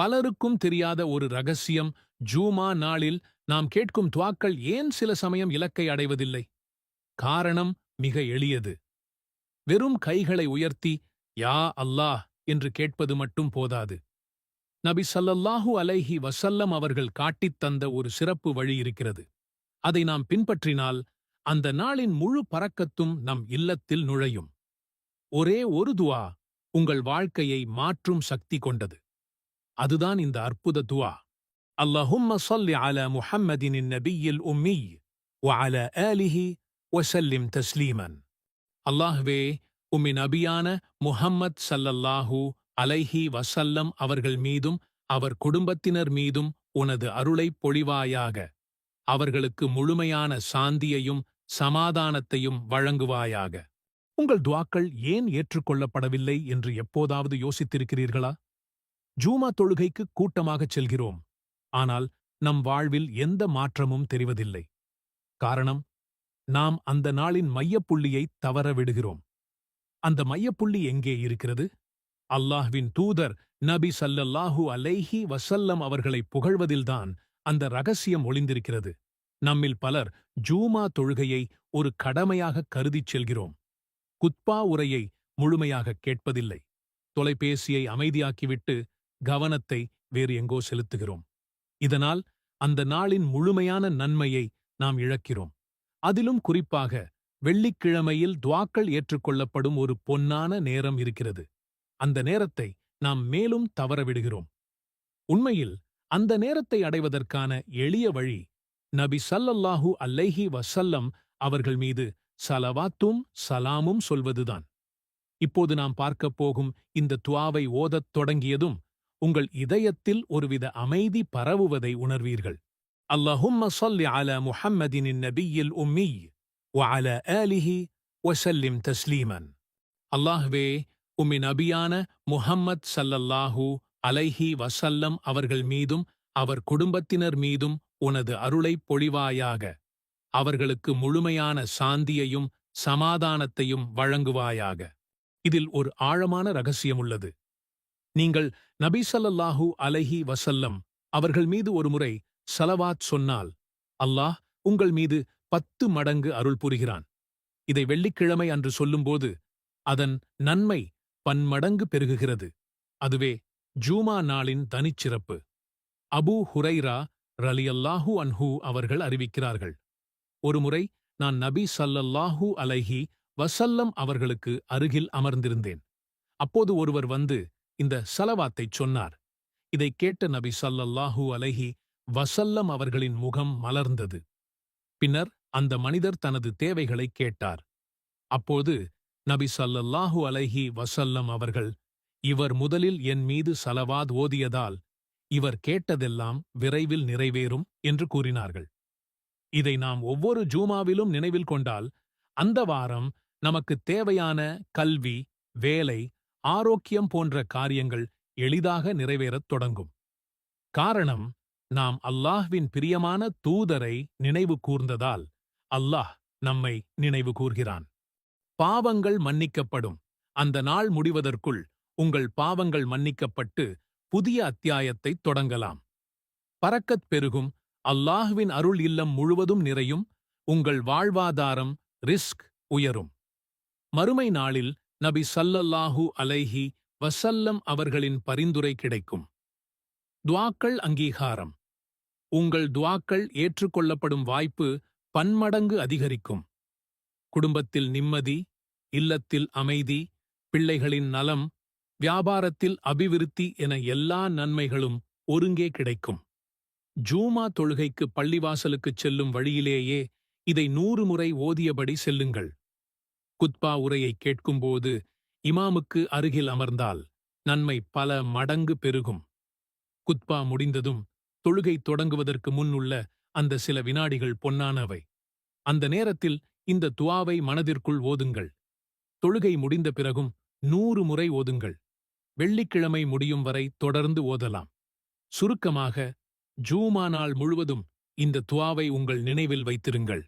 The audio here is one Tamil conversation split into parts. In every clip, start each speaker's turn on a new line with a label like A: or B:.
A: பலருக்கும் தெரியாத ஒரு ரகசியம் ஜூமா நாளில் நாம் கேட்கும் துவாக்கள் ஏன் சில சமயம் இலக்கை அடைவதில்லை? காரணம் மிக எளியது. வெறும் கைகளை உயர்த்தி யா அல்லாஹ் என்று கேட்பது மட்டும் போதாது. நபி சல்லல்லாஹு அலைஹி வசல்லம் அவர்கள் காட்டித் தந்த ஒரு சிறப்பு வழி இருக்கிறது. அதை நாம் பின்பற்றினால் அந்த நாளின் முழு பறக்கத்தும் நம் இல்லத்தில் நுழையும். ஒரே ஒரு துவா உங்கள் வாழ்க்கையை மாற்றும் சக்தி கொண்டது. அதுதான் இந்த அற்புத துவா. அல்லாஹும்ம ஸல்லி அலா முஹம்மதின் நபியில் உம்மி வஅலா அலிஹி ஒசல்லிம் தஸ்லீமன். அல்லாஹ்வே உம்மின் நபியான முஹம்மத் சல்லல்லாஹு அலைஹி வசல்லம் அவர்கள் மீதும் அவர் குடும்பத்தினர் மீதும் உனது அருளைப் பொழிவாயாக. அவர்களுக்கு முழுமையான சாந்தியையும் சமாதானத்தையும் வழங்குவாயாக. உங்கள் துவாக்கள் ஏன் ஏற்றுக்கொள்ளப்படவில்லை என்று எப்போதாவது யோசித்திருக்கிறீர்களா? ஜூமா தொழுகைக்கு கூட்டமாகச் செல்கிறோம். ஆனால் நம் வாழ்வில் எந்த மாற்றமும் தெரிவதில்லை. காரணம் நாம் அந்த நாளின் மையப்புள்ளியை தவற விடுகிறோம். அந்த மையப்புள்ளி எங்கே இருக்கிறது? அல்லாஹ்வின் தூதர் நபி சல்லல்லாஹு அலைஹி வசல்லம் அவர்களை புகழ்வதில்தான் அந்த ரகசியம் ஒளிந்திருக்கிறது. நம்மில் பலர் ஜூமா தொழுகையை ஒரு கடமையாக கருதிச் செல்கிறோம். குத்பா உரையை முழுமையாகக் கேட்பதில்லை. தொலைபேசியை அமைதியாக்கிவிட்டு கவனத்தை வேறு எங்கோ செலுத்துகிறோம். இதனால் அந்த நாளின் முழுமையான நன்மையை நாம் இழக்கிறோம். அதிலும் குறிப்பாக வெள்ளிக்கிழமையில் துவாக்கள் ஏற்றுக்கொள்ளப்படும் ஒரு பொன்னான நேரம் இருக்கிறது. அந்த நேரத்தை நாம் மேலும் தவறவிடுகிறோம். உண்மையில் அந்த நேரத்தை அடைவதற்கான எளிய வழி நபி ஸல்லல்லாஹு அல்லைஹி வசல்லம் அவர்கள் மீது சலவாத்தும் சலாமும் சொல்வதுதான். இப்போது நாம் பார்க்கப் போகும் இந்த துவாவை ஓதத் தொடங்கியதும் உங்கள் இதயத்தில் ஒருவித அமைதி பரவுவதை உணர்வீர்கள் اللهم صل على محمد النبي الأمي وعلى آله وسلم تسليما அல்லாஹ்வே உம்மி நபியான முஹம்மத் ஸல்லல்லாஹு அலைஹி வஸல்லம் அவர்கள் மீதும் அவர் குடும்பத்தினர் மீதும் உனது அருளைப் பொழிவாயாக அவர்களுக்கு முழுமையான சாந்தியையும் சமாதானத்தையும் வழங்குவாயாக இதில் ஒரு ஆழமான ரகசியம் உள்ளது நீங்கள் நபி அலஹி அலைஹி அவர்கள் மீது ஒருமுறை சலவாத் சொன்னால் அல்லாஹ் உங்கள் மீது பத்து மடங்கு அருள் புரிகிறான். இதை வெள்ளிக்கிழமை அன்று சொல்லும்போது அதன் நன்மை பன்மடங்கு பெருகுகிறது. அதுவே ஜூமா நாளின் தனிச்சிறப்பு. அபூ ஹுரைரா ரலியல்லாஹூ அன்ஹு அவர்கள் அறிவிக்கிறார்கள். ஒருமுறை நான் நபி ஸல்லல்லாஹு அலைஹி வசல்லம் அவர்களுக்கு அருகில் அமர்ந்திருந்தேன். அப்போது ஒருவர் வந்து இந்த சலவாத்தைச் சொன்னார். இதைக் கேட்ட நபி சல்லல்லாஹூ அலைஹி வசல்லம் அவர்களின் முகம் மலர்ந்தது. பின்னர் அந்த மனிதர் தனது தேவைகளைக் கேட்டார். அப்போது நபி சல்லல்லாஹூ அலைஹி வசல்லம் அவர்கள் இவர் முதலில் என் மீது சலவாத் ஓதியதால் இவர் கேட்டதெல்லாம் விரைவில் நிறைவேறும் என்று கூறினார்கள். இதை நாம் ஒவ்வொரு ஜூமாவிலும் நினைவில் கொண்டால் அந்த வாரம் நமக்கு தேவையான கல்வி வேலை ஆரோக்கியம் போன்ற காரியங்கள் எளிதாக நிறைவேறத் தொடங்கும். காரணம் நாம் அல்லாஹ்வின் பிரியமான தூதரை நினைவு கூர்ந்ததால் அல்லாஹ் நம்மை நினைவு கூர்கிறான். பாவங்கள் மன்னிக்கப்படும். அந்த நாள் முடிவதற்குள் உங்கள் பாவங்கள் மன்னிக்கப்பட்டு புதிய அத்தியாயத்தைத் தொடங்கலாம். பறக்கத் பெருகும். அல்லாஹ்வின் அருள் இல்லம் முழுவதும் நிறையும். உங்கள் வாழ்வாதாரம் ரிஸ்க் உயரும். மறுமை நாளில் நபி சல்லல்லாஹு அலைஹி வசல்லம் அவர்களின் பரிந்துரை கிடைக்கும். துவாக்கள் அங்கீகாரம். உங்கள் துவாக்கள் ஏற்றுக்கொள்ளப்படும் வாய்ப்பு பன்மடங்கு அதிகரிக்கும். குடும்பத்தில் நிம்மதி இல்லத்தில் அமைதி பிள்ளைகளின் நலம் வியாபாரத்தில் அபிவிருத்தி என எல்லா நன்மைகளும் ஒருங்கே கிடைக்கும். ஜூமா தொழுகைக்கு பள்ளிவாசலுக்குச் செல்லும் வழியிலேயே இதை நூறு முறை ஓதியபடி செல்லுங்கள். குத்பா உரையை கேட்கும்போது இமாமுக்கு அருகில் அமர்ந்தால் நன்மை பல மடங்கு பெருகும். குத்பா முடிந்ததும் தொழுகை தொடங்குவதற்கு முன் உள்ள அந்த சில வினாடிகள் பொன்னானவை. அந்த நேரத்தில் இந்த துவாவை மனதிற்குள் ஓதுங்கள். தொழுகை முடிந்த பிறகும் நூறு முறை ஓதுங்கள். வெள்ளிக்கிழமை முடியும் வரை தொடர்ந்து ஓதலாம். சுருக்கமாக ஜூமா நாள் முழுவதும் இந்த துவாவை உங்கள் நினைவில் வைத்திருங்கள்.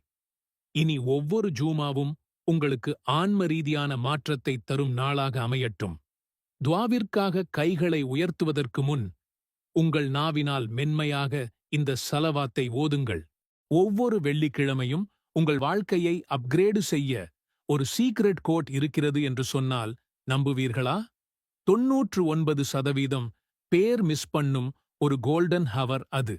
A: இனி ஒவ்வொரு ஜூமாவும் உங்களுக்கு ஆன்ம ரீதியான மாற்றத்தை தரும் நாளாக அமையட்டும். துவாவிற்காக கைகளை உயர்த்துவதற்கு முன் உங்கள் நாவினால் மென்மையாக இந்த சலவாத்தை ஓதுங்கள். ஒவ்வொரு வெள்ளிக்கிழமையும் உங்கள் வாழ்க்கையை அப்கிரேடு செய்ய ஒரு சீக்ரெட் கோட் இருக்கிறது என்று சொன்னால் நம்புவீர்களா? தொன்னூற்று ஒன்பது சதவீதம் பேர் மிஸ் பண்ணும் ஒரு கோல்டன் ஹவர் அது.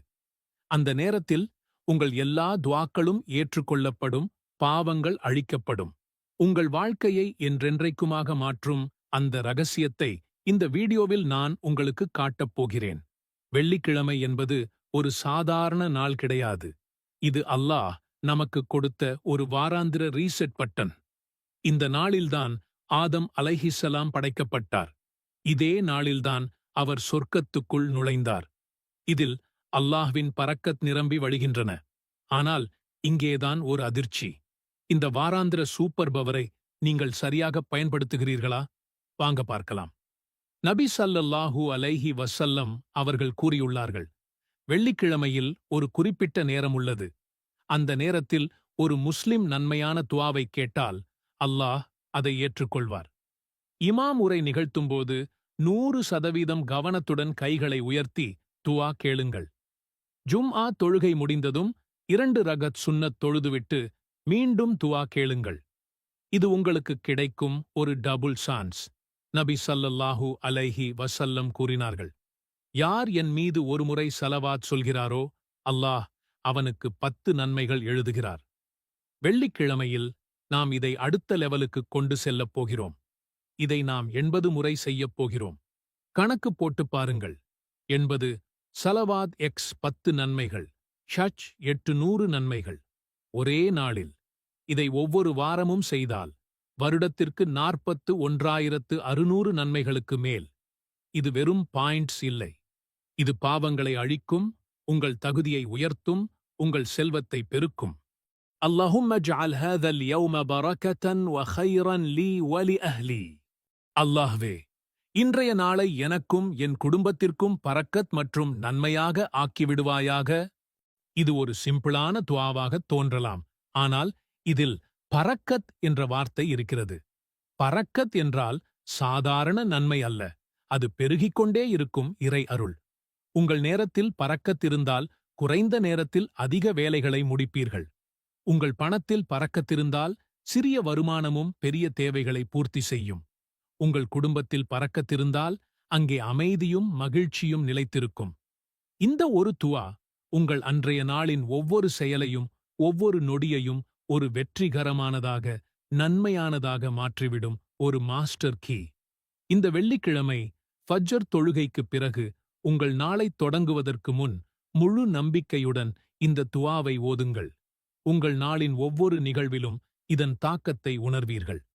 A: அந்த நேரத்தில் உங்கள் எல்லா துவாக்களும் ஏற்றுக்கொள்ளப்படும் பாவங்கள் அழிக்கப்படும். உங்கள் வாழ்க்கையை என்றென்றைக்குமாக மாற்றும் அந்த ரகசியத்தை இந்த வீடியோவில் நான் உங்களுக்கு காட்டப் போகிறேன். வெள்ளிக்கிழமை என்பது ஒரு சாதாரண நாள் கிடையாது. இது அல்லாஹ் நமக்கு கொடுத்த ஒரு வாராந்திர ரீசெட் பட்டன். இந்த நாளில்தான் ஆதம் அலைஹிஸ்ஸலாம் படைக்கப்பட்டார். இதே நாளில்தான் அவர் சொர்க்கத்துக்குள் நுழைந்தார். இதில் அல்லாஹ்வின் பறக்கத் நிரம்பி வழிகின்றன. ஆனால் இங்கேதான் ஒரு அதிர்ச்சி. இந்த வாராந்திர சூப்பர் பவரை நீங்கள் சரியாக பயன்படுத்துகிறீர்களா? வாங்க பார்க்கலாம். நபி சல்லல்லாஹூ அலைஹி வசல்லம் அவர்கள் கூறியுள்ளார்கள் வெள்ளிக்கிழமையில் ஒரு குறிப்பிட்ட நேரம் உள்ளது. அந்த நேரத்தில் ஒரு முஸ்லிம் நன்மையான துவாவைக் கேட்டால் அல்லாஹ் அதை ஏற்றுக்கொள்வார். இமாம் உரை நிகழ்த்தும்போது நூறு சதவீதம் கவனத்துடன் கைகளை உயர்த்தி துவா கேளுங்கள். ஜும்ஆ தொழுகை முடிந்ததும் இரண்டு ரகத் சுன்னத் தொழுதுவிட்டு மீண்டும் துவா கேளுங்கள். இது உங்களுக்கு கிடைக்கும் ஒரு டபுள் சான்ஸ் நபி சல்லல்லாஹு அலைஹி வசல்லம் கூறினார்கள். யார் என் மீது ஒருமுறை சலவாத் சொல்கிறாரோ அல்லாஹ் அவனுக்கு பத்து நன்மைகள் எழுதுகிறார். வெள்ளிக்கிழமையில் நாம் இதை அடுத்த லெவலுக்கு கொண்டு செல்லப் போகிறோம். இதை நாம் எண்பது முறை செய்யப் போகிறோம். கணக்கு போட்டு பாருங்கள். என்பது சலவாத் எக்ஸ் பத்து நன்மைகள் ஷச் எட்டு நூறு நன்மைகள். ஒரே நாளில் இதை ஒவ்வொரு வாரமும் செய்தால் வருடத்திற்கு நாற்பத்து ஒன்றாயிரத்து அறுநூறு நன்மைகளுக்கு மேல் இது வெறும் பாயிண்ட்ஸ் இல்லை இது பாவங்களை அழிக்கும் உங்கள் தகுதியை உயர்த்தும் உங்கள் செல்வத்தை பெருக்கும் اللهم اجعل هذا اليوم بركة وخيرا لي ولأهلي அல்லாஹ்வே இன்றைய நாளை எனக்கும் என் குடும்பத்திற்கும் பரக்கத் மற்றும் நன்மையாக ஆக்கிவிடுவாயாக இது ஒரு சிம்பிளான துவாவாகத் தோன்றலாம். ஆனால் இதில் பரக்கத் என்ற வார்த்தை இருக்கிறது. பரக்கத் என்றால் சாதாரண நன்மை அல்ல. அது பெருகிக் கொண்டே இருக்கும் இறை அருள். உங்கள் நேரத்தில் பறக்கத் இருந்தால் குறைந்த நேரத்தில் அதிக வேலைகளை முடிப்பீர்கள். உங்கள் பணத்தில் பறக்கத்திருந்தால் சிறிய வருமானமும் பெரிய தேவைகளை பூர்த்தி செய்யும். உங்கள் குடும்பத்தில் பறக்கத்திருந்தால் அங்கே அமைதியும் மகிழ்ச்சியும் நிலைத்திருக்கும். இந்த ஒரு துவா உங்கள் அன்றைய நாளின் ஒவ்வொரு செயலையும் ஒவ்வொரு நொடியையும் ஒரு வெற்றிகரமானதாக நன்மையானதாக மாற்றிவிடும் ஒரு மாஸ்டர் கீ. இந்த வெள்ளிக்கிழமை ஃபஜ்ஜர் தொழுகைக்குப் பிறகு உங்கள் நாளைத் தொடங்குவதற்கு முன் முழு நம்பிக்கையுடன் இந்த துவாவை ஓதுங்கள். உங்கள் நாளின் ஒவ்வொரு நிகழ்விலும் இதன் தாக்கத்தை உணர்வீர்கள்.